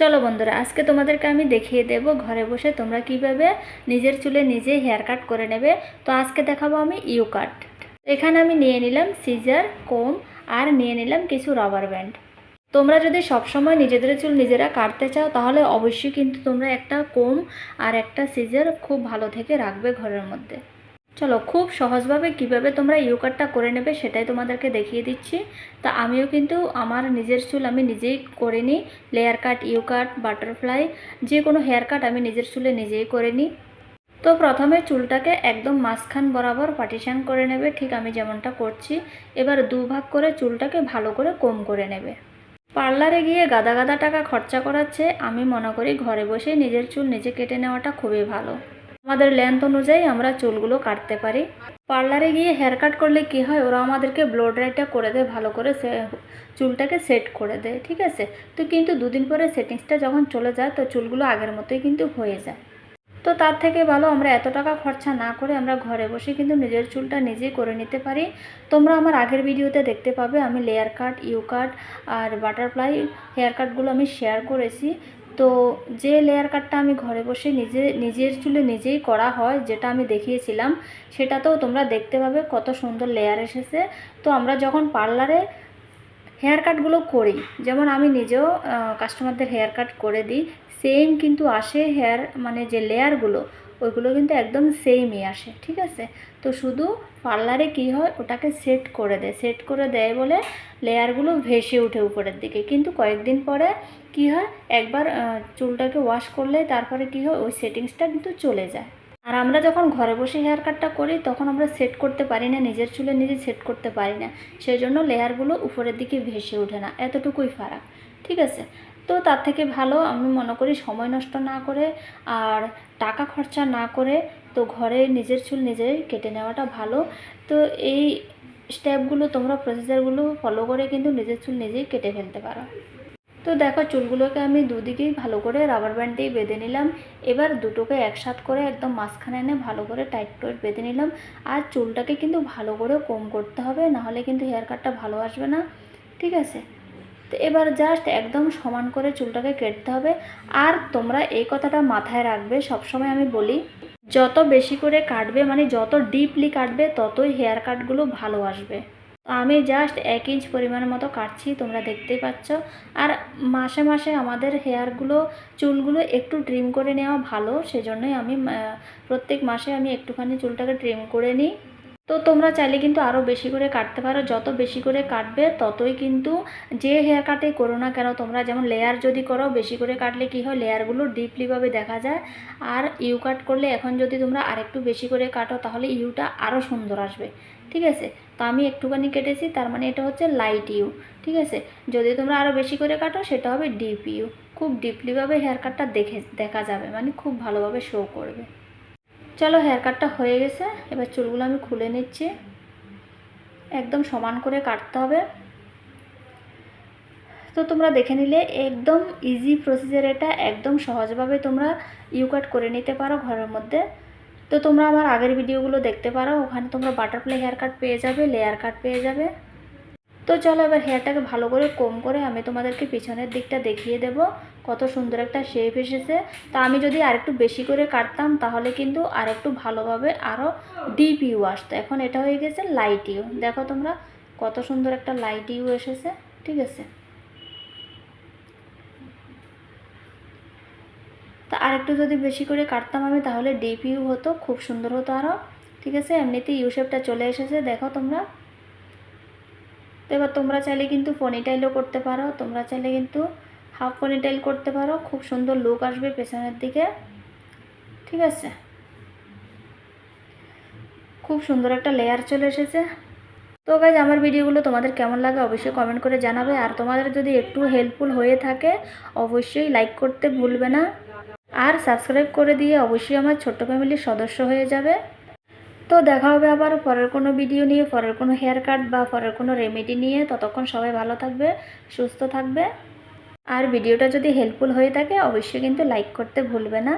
চলো বন্ধুরা, আজকে তোমাদেরকে আমি দেখিয়ে দেব ঘরে বসে তোমরা কীভাবে নিজের চুলে নিজে হেয়ার কাট করে নেবে। তো আজকে দেখাবো আমি ইউ কাট এখানে আমি নিয়ে নিলাম সিজার কোম আর নিয়ে নিলাম কিছু রাবার ব্যান্ড তোমরা যদি সবসময় নিজেদের চুল নিজেরা কাটতে চাও, তাহলে অবশ্যই কিন্তু তোমরা একটা কোম আর একটা সিজার খুব ভালো থেকে রাখবে ঘরের মধ্যে। চলো, খুব সহজভাবে কীভাবে তোমরা ইউ কাটটা করে নেবে সেটাই তোমাদেরকে দেখিয়ে দিচ্ছি। তা আমিও কিন্তু আমার নিজের চুল আমি নিজেই করে নিই layer cut U cut butterfly যে কোনো হেয়ার কাট আমি নিজের চুলে নিজেই করে নিই। তো প্রথমে চুলটাকে একদম মাঝখান বরাবর পার্টিশান করে নেবে, ঠিক আমি যেমনটা করছি। এবার দুভাগ করে চুলটাকে ভালো করে কম করে নেবে। পার্লারে গিয়ে গাদা গাদা টাকা খরচা করাচ্ছে, আমি মনে করি ঘরে বসে নিজের চুল নিজে কেটে নেওয়াটা খুবই ভালো। আমাদের লেন্থ অনুযায়ী আমরা চুলগুলো কাটতে পারি। পার্লারে গিয়ে হেয়ার কাট করলে কি হয়? ওরা আমাদেরকে ব্লো ড্রাইটা করে দেয়, ভালো করে সে চুলটাকে সেট করে দেয়, ঠিক আছে? তো কিন্তু দুদিন পরে সেটিংসটা যখন চলে যায়, তো চুলগুলো আগের মতোই কিন্তু হয়ে যায়। তো তার থেকে ভালো আমরা এত টাকা খরচা না করে আমরা ঘরে বসে কিন্তু নিজের চুলটা নিজেই করে নিতে পারি। তোমরা আমার আগের ভিডিওতে দেখতে পাবে আমি লেয়ার কাট ইউ কাট আর বাটারফ্লাই হেয়ার কাটগুলো আমি শেয়ার করেছি। তো যে লেয়ার কাটটা আমি ঘরে বসে নিজে, নিজের চুলে নিজেই করা হয় যেটা আমি দেখিয়েছিলাম, সেটাতেও তোমরা দেখতে পাবে কত সুন্দর লেয়ার এসেছে। তো আমরা যখন পার্লারে হেয়ার কাটগুলো করি। যেমন আমি নিজেও কাস্টমারদের হেয়ার কাট করে দিই। সেম কিন্তু আসে হেয়ার মানে যে লেয়ারগুলো ওইগুলো কিন্তু একদম সেমই আসে, ঠিক আছে? তো শুধু পার্লারে কি হয়, ওটাকে সেট করে দেয়। সেট করে দেয় বলে লেয়ারগুলো ভেসে ওঠে উপরের দিকে। কিন্তু কয়েকদিন পরে কি হয়, একবার চুলটাকে ওয়াশ করলে তারপরে কি হয়, ওই সেটিংসটা কিন্তু চলে যায়। আর আমরা যখন ঘরে বসে হেয়ার কাটটা করি, তখন আমরা সেট করতে পারি না, নিজের চুলে নিজে সেট করতে পারি না। সেই জন্য লেয়ারগুলো উপরের দিকে ভেসে ওঠে না, এতটুকুই ফারাক, ঠিক আছে? তো তার থেকে ভালো, আমি মনে করি সময় নষ্ট না করে আর টাকা খরচা না করে তো ঘরে নিজের চুল নিজেই কেটে নেওয়াটা ভালো। তো এই স্টেপগুলো তোমরা প্রসিজারগুলো ফলো করে কিন্তু নিজের চুল নিজেই কেটে ফেলতে পারো। তো দেখো চুলগুলোকে আমি দুদিকেই ভালো করে রাবার ব্যান্ড দিয়ে বেঁধে নিলাম। এবার দুটোকে একসাথ করে একদম মাঝখানে এনে ভালো করে টাইট টাইট বেঁধে নিলাম। আর চুলটাকে কিন্তু ভালো করে কম করতে হবে, নাহলে কিন্তু হেয়ার কাটটা ভালো আসবে না। ঠিক আছে? তো এবার জাস্ট একদম সমান করে চুলটাকে কেটতে হবে। আর তোমরা এই কথাটা মাথায় রাখবে, সবসময় আমি বলি, যত বেশি করে কাটবে মানে যত ডিপলি কাটবে, ততই হেয়ার কাটগুলো ভালো আসবে। আমি জাস্ট এক ইঞ্চ পরিমাণ মতো কাটছি, তোমরা দেখতেই পাচ্ছ। আর মাসে মাসে আমাদের হেয়ারগুলো চুলগুলো একটু ট্রিম করে নেওয়া ভালো, সেজন্যই আমি প্রত্যেক মাসে আমি একটুখানি চুলটাকে ট্রিম করে নিই। তো তোমরা চাইলে কিন্তু আরও বেশি করে কাটতে পারো। যত বেশি করে কাটবে, ততই কিন্তু যে হেয়ার কাটে করো না কেন, তোমরা যেমন লেয়ার যদি করো, বেশি করে কাটলে কি হয়? লেয়ারগুলো ডিপলিভাবে দেখা যায়। আর ইউ কাট করলে এখন যদি তোমরা আরেকটু বেশি করে কাটো, তাহলে ইউটা আরও সুন্দর আসবে। ঠিক আছে? তো আমি একটুখানি কেটেছি, তার মানে এটা হচ্ছে লাইট ইউ ঠিক আছে? যদি তোমরা আরও বেশি করে কাটো, সেটা হবে ডিপ ইউ খুব ডিপলিভাবে হেয়ার কাটটা দেখে, দেখা যাবে। মানে খুব ভালোভাবে শো করবে। চলো হেয়ার কাটটা হয়ে গেছে, এবার চুলগুলো আমি খুলে নিচ্ছি। একদম সমান করে কাটতে হবে। তো তোমরা দেখে নিলে একদম ইজি প্রসিজার এটা, একদম সহজভাবে তোমরা ইউ কাট করে নিতে পারো ঘরের মধ্যে। তো তোমরা আমার আগের ভিডিওগুলো দেখতে পারো, ওখানে তোমরা বাটারফ্লাই হেয়ার কাট পেয়ে যাবে লেয়ার কাট পেয়ে যাবে। তো চলো এবার হেয়ারটাকে ভালো করে কম করে আমি তোমাদেরকে পিছনের দিকটা দেখিয়ে দেব। কত সুন্দর একটা শেপ এসেছে। তা আমি যদি আরেকটু বেশি করে কাটতাম, তাহলে কিন্তু আরেকটু ভালোভাবে আরও ডিপ ইউ আসতো। এখন এটা হয়ে গেছে লাইট ইউ দেখো তোমরা কত সুন্দর একটা লাইট ইউ এসেছে, ঠিক আছে? তা আরেকটু যদি বেশি করে কাটতাম আমি, তাহলে ডিপ ইউ হতো, খুব সুন্দর হতো আরও ঠিক আছে? এমনিতেই ইউ শেপটা চলে এসেছে, দেখো তোমরা। তো এবার তোমরা চাইলে কিন্তু পনিটাইলও করতে পারো, তোমরা চাইলে কিন্তু হাফ পনিটাইল করতে পারো, খুব সুন্দর লুক আসবে পেছনের দিকে। ঠিক আছে? খুব সুন্দর একটা লেয়ার চলে এসেছে। তো গাইজ আমার ভিডিওগুলো তোমাদের কেমন লাগে অবশ্যই কমেন্ট করে জানাবে। আর তোমাদের যদি একটু হেল্পফুল হয়ে থাকে, অবশ্যই লাইক করতে ভুলবে না। আর সাবস্ক্রাইব করে দিয়ে অবশ্যই আমার ছোট্ট ফ্যামিলির সদস্য হয়ে যাবে। তো দেখা হবে আবার পরের কোনো ভিডিও নিয়ে, পরের কোনো হেয়ার কাট বা পরের কোনো রেমেডি নিয়ে। ততক্ষণ সবাই ভালো থাকবে, সুস্থ থাকবে। আর ভিডিওটা যদি হেল্পফুল হয়ে থাকে অবশ্যই কিন্তু লাইক করতে ভুলবে না।